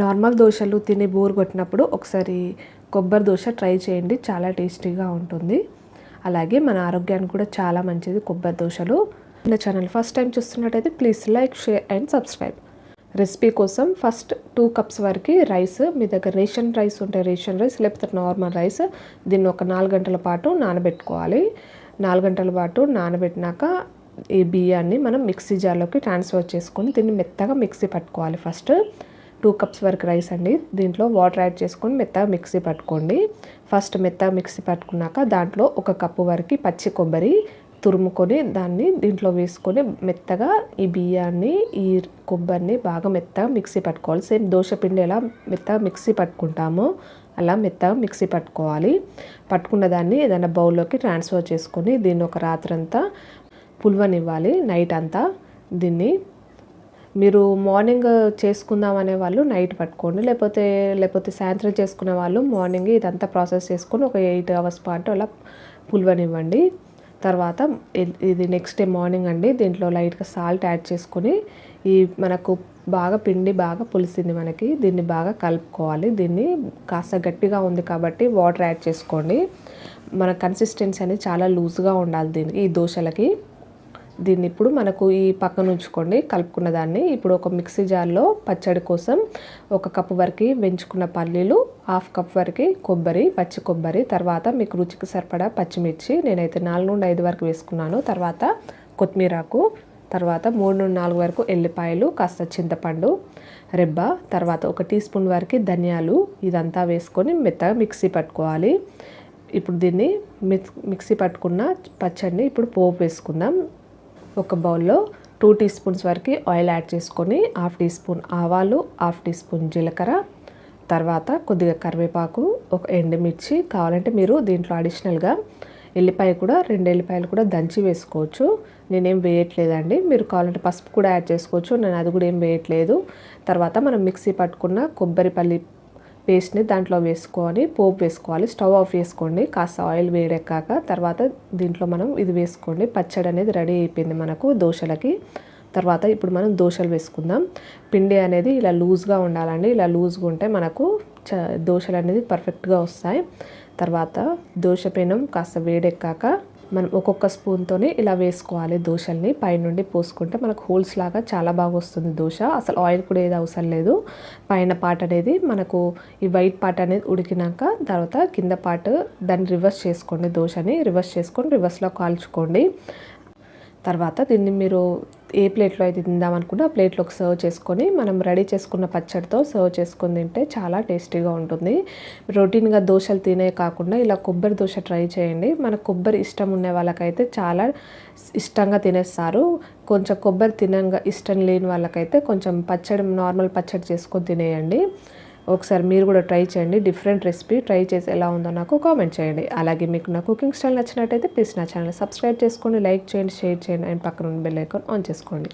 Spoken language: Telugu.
నార్మల్ దోశలు తిని బోర్ కొట్టినప్పుడు ఒకసారి కొబ్బరి దోశ ట్రై చేయండి చాలా టేస్టీగా ఉంటుంది. అలాగే మన ఆరోగ్యానికి కూడా చాలా మంచిది కొబ్బరి దోశలు. నా ఛానల్ ఫస్ట్ టైం చూస్తున్నట్టయితే please like share and subscribe. Recipe కోసం ఫస్ట్ టూ కప్స్ వరకు రైస్ మీ దగ్గర రేషన్ రైస్ ఉంటే రేషన్ రైస్ లేకపోతే నార్మల్ రైస్ దీన్ని ఒక నాలుగు గంటల పాటు నానబెట్టుకోవాలి. నాలుగు గంటల పాటు నానబెట్టినాక ఈ బియ్యాన్ని మనం మిక్సీ జార్లోకి ట్రాన్స్ఫర్ చేసుకొని దీన్ని మెత్తగా మిక్సీ పట్టుకోవాలి ఫస్ట్. టూ కప్స్ వరకు రైస్ అండి. దీంట్లో వాటర్ యాడ్ చేసుకొని మెత్తగా మిక్సీ పట్టుకోండి. ఫస్ట్ మెత్తగా మిక్సీ పట్టుకున్నాక దాంట్లో ఒక కప్పు వరకు పచ్చి కొబ్బరి తురుముకొని దాన్ని దీంట్లో వేసుకొని మెత్తగా ఈ బియ్యాన్ని ఈ కొబ్బరిని బాగా మెత్తగా మిక్సీ పట్టుకోవాలి. సేమ్ దోశ పిండి ఎలా మెత్తగా మిక్సీ పట్టుకుంటామో అలా మెత్తగా మిక్సీ పట్టుకోవాలి. పట్టుకున్న దాన్ని ఏదైనా బౌల్లోకి ట్రాన్స్ఫర్ చేసుకొని దీన్ని ఒక రాత్రంతా పుల్వనివ్వాలి. నైట్ అంతా దీన్ని మీరు మార్నింగ్ చేసుకుందాం అనే వాళ్ళు నైట్ పట్టుకోండి. లేకపోతే లేకపోతే సాయంత్రం చేసుకునే వాళ్ళు మార్నింగ్ ఇదంతా ప్రాసెస్ చేసుకొని ఒక ఎయిట్ అవర్స్ పాటు అలా పులివనివ్వండి. తర్వాత ఇది నెక్స్ట్ డే మార్నింగ్ అండి. దీంట్లో లైట్గా సాల్ట్ యాడ్ చేసుకొని ఈ మనకు బాగా పిండి బాగా పులిసింది మనకి దీన్ని బాగా కలుపుకోవాలి. దీన్ని కాస్త గట్టిగా ఉంది కాబట్టి వాటర్ యాడ్ చేసుకోండి. మన కన్సిస్టెన్సీ అనేది చాలా లూజ్గా ఉండాలి దీనికి ఈ దోశలకి. దీన్ని ఇప్పుడు మనకు ఈ పక్కన ఉంచుకోండి కలుపుకున్న దాన్ని. ఇప్పుడు ఒక మిక్సీ జార్లో పచ్చడి కోసం ఒక కప్పు వరకు వెంచుకున్న పల్లీలు హాఫ్ కప్ వరకు కొబ్బరి పచ్చి కొబ్బరి తర్వాత మీకు రుచికి సరిపడా పచ్చిమిర్చి. నేనైతే నాలుగు నుండి ఐదు వరకు వేసుకున్నాను. తర్వాత కొత్తిమీరాకు తర్వాత మూడు నుండి నాలుగు వరకు ఎల్లిపాయలు కాస్త చింతపండు రెబ్బ తర్వాత ఒక టీ స్పూన్ వరకు ధనియాలు. ఇదంతా వేసుకొని మెత్తగా మిక్సీ పట్టుకోవాలి. ఇప్పుడు దీన్ని మిక్సీ పట్టుకున్న పచ్చడిని ఇప్పుడు పోపు వేసుకుందాం. ఒక బౌల్లో టూ టీ స్పూన్స్ వరకు ఆయిల్ యాడ్ చేసుకొని హాఫ్ టీ స్పూన్ ఆవాలు హాఫ్ టీ స్పూన్ జీలకర్ర తర్వాత కొద్దిగా కరివేపాకు ఒక ఎండుమిర్చి కావాలంటే మీరు దీంట్లో అడిషనల్గా ఎల్లిపాయ కూడా రెండు ఎల్లిపాయలు కూడా దంచి వేసుకోవచ్చు. నేనేం వేయట్లేదండి. మీరు కావాలంటే పసుపు కూడా యాడ్ చేసుకోవచ్చు. నేను అది కూడా ఏం వేయట్లేదు. తర్వాత మనం మిక్సీ పట్టుకున్న కొబ్బరిపల్లి పేస్ట్ని దాంట్లో వేసుకొని పోపు వేసుకోవాలి. స్టవ్ ఆఫ్ చేసుకోండి. కాస్త ఆయిల్ వేడెక్కాక తర్వాత దీంట్లో మనం ఇది వేసుకోండి. పచ్చడి అనేది రెడీ అయిపోయింది మనకు దోశలకి. తర్వాత ఇప్పుడు మనం దోశలు వేసుకుందాం. పిండి అనేది ఇలా లూజ్గా ఉండాలండి. ఇలా లూజ్గా ఉంటే మనకు చ దోశలు అనేది పర్ఫెక్ట్గా వస్తాయి. తర్వాత దోశ పెనం కాస్త వేడెక్కాక మనం ఒక్కొక్క స్పూన్తోనే ఇలా వేసుకోవాలి దోశల్ని. పైనుండి పోసుకుంటే మనకు హోల్స్ లాగా చాలా బాగా వస్తుంది దోశ. అసలు ఆయిల్ కూడా ఏది అవసరం లేదు. పైన పాట అనేది మనకు ఈ వైట్ పార్ట్ అనేది ఉడికినాక తర్వాత కింద పార్ట్ దాన్ని రివర్స్ చేసుకోండి దోశని. రివర్స్ చేసుకొని రివర్స్లో కాల్చుకోండి. తర్వాత దీన్ని మీరు ఏ ప్లేట్లో అయితే తిందామనుకుంటే ఆ ప్లేట్లోకి సర్వ్ చేసుకొని మనం రెడీ చేసుకున్న పచ్చడితో సర్వ్ చేసుకొని తింటే చాలా టేస్టీగా ఉంటుంది. రొటీన్గా దోశలు తినే కాకుండా ఇలా కొబ్బరి దోశ ట్రై చేయండి. మన కొబ్బరి ఇష్టం ఉండే వాళ్ళకైతే చాలా ఇష్టంగా తినేస్తారు. కొంచెం కొబ్బరి తినంగా ఇష్టం లేని వాళ్ళకైతే కొంచెం పచ్చడి నార్మల్ పచ్చడి చేసుకొని తినేయండి. ఒకసారి మీరు కూడా ట్రై చేయండి. డిఫరెంట్ రెసిపీ ట్రై చేసి ఎలా ఉందో నాకు కామెంట్ చేయండి. అలాగే మీకు నా కుకింగ్ స్టైల్ నచ్చినట్టయితే ప్లీజ్ నా ఛానల్ సబ్స్క్రైబ్ చేసుకోండి లైక్ చేయండి షేర్ చేయండి. అండ్ పక్కన ఉన్న బెల్ ఐకాన్ ఆన్ చేసుకోండి.